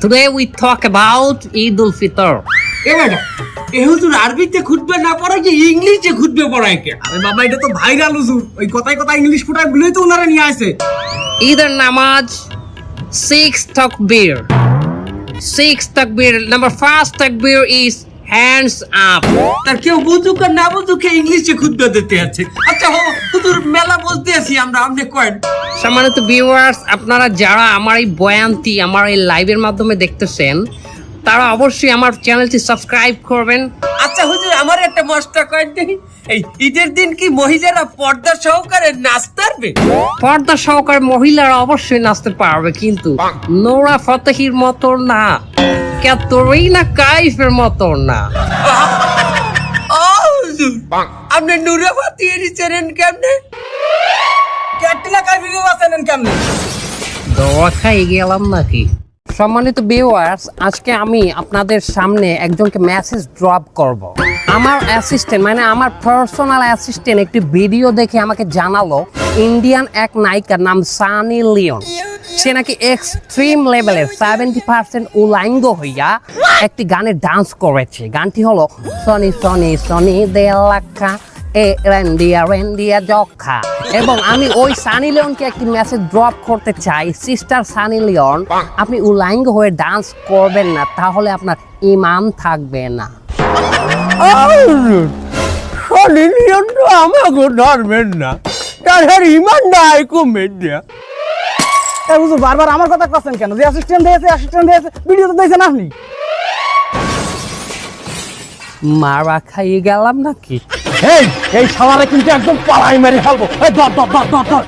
Today we talk about Eid ul Fitr. এ এ হুজুর আরবিতে খুঁজবে না পড়ায় যে ইংলিশে খুঁজবে পড়ায় কে আরে বাবা এটা তো ভাইরাল হুজুর ওই কথায় কথা ইংলিশ ফুটায় তো ওনারা নিয়ে আসে Either namaz, six takbir. Six takbir. Number first takbir is hands up. তার কেউ বুঝুক আর না বুঝুক ইংলিশে খুঁজবে দিতে আছে মেলা বলতে আছি আমরা আপনি কয়েন সম্মানিত ভিউয়ার্স আপনারা যারা আমার এই বয়ানটি আমার এই লাইভের মাধ্যমে দেখতেছেন তারা অবশ্যই আমার চ্যানেলটি সাবস্ক্রাইব করবেন। আচ্ছা হুজুর আমার একটা মস্তা কয়েন দেখি এই ঈদের দিন কি মহিলারা পর্দা সহকারে নাচতে পারবে? পর্দা সহকারে মহিলারা অবশ্যই নাচতে পারবে কিন্তু নোরা ফতেহির মতো না ক্যাতরিনা কাইফের মতো না। আপনি নুরাবাতি এর চেনেন কেমনে? ক্যাটরিনা গেলাম নাকি? সম্মানিত ভিউয়ার্স আজকে আমি আপনাদের সামনে একজনকে মেসেজ ড্রপ করব। আমার অ্যাসিস্ট্যান্ট মানে আমার পার্সোনাল অ্যাসিস্ট্যান্ট একটি ভিডিও দেখে আমাকে জানালো ইন্ডিয়ান এক নায়িকার নাম সানি লিওন সে নাকি এক্সট্রিম লেভেলের সেভেন্টি পার্সেন্ট উলাঙ্গ হইয়া একটি গানে ডান্স করেছে। গানটি হলো সনি সনি সনি দে লাখা এ রেন্ডিয়া রেন্ডিয়া যক্ষা এবং আমি ওই সানি লিওনকে একটি মেসেজ ড্রপ করতে চাই। সিস্টার সানি লিওন আপনি উলাঙ্গ হয়ে ডান্স করবেন না তাহলে আপনার ইমাম থাকবে না। সলিলিয়ন তো আমাকে ধরবেন না। তাদের ইমান নাই না এই হুজুর বারবার আমার কথা করছেন কেন? যে অ্যাসিস্ট্যান্ট দিয়েছে অ্যাসিস্ট্যান্ট দিয়েছে ভিডিও তো দিয়েছেন আপনি? মারা খাইয়ে গেলাম নাকি? এই এই কিন্তু একদম পাড়ায় মেরে ফেলব। এই ধর ধর ধর ধর ধর।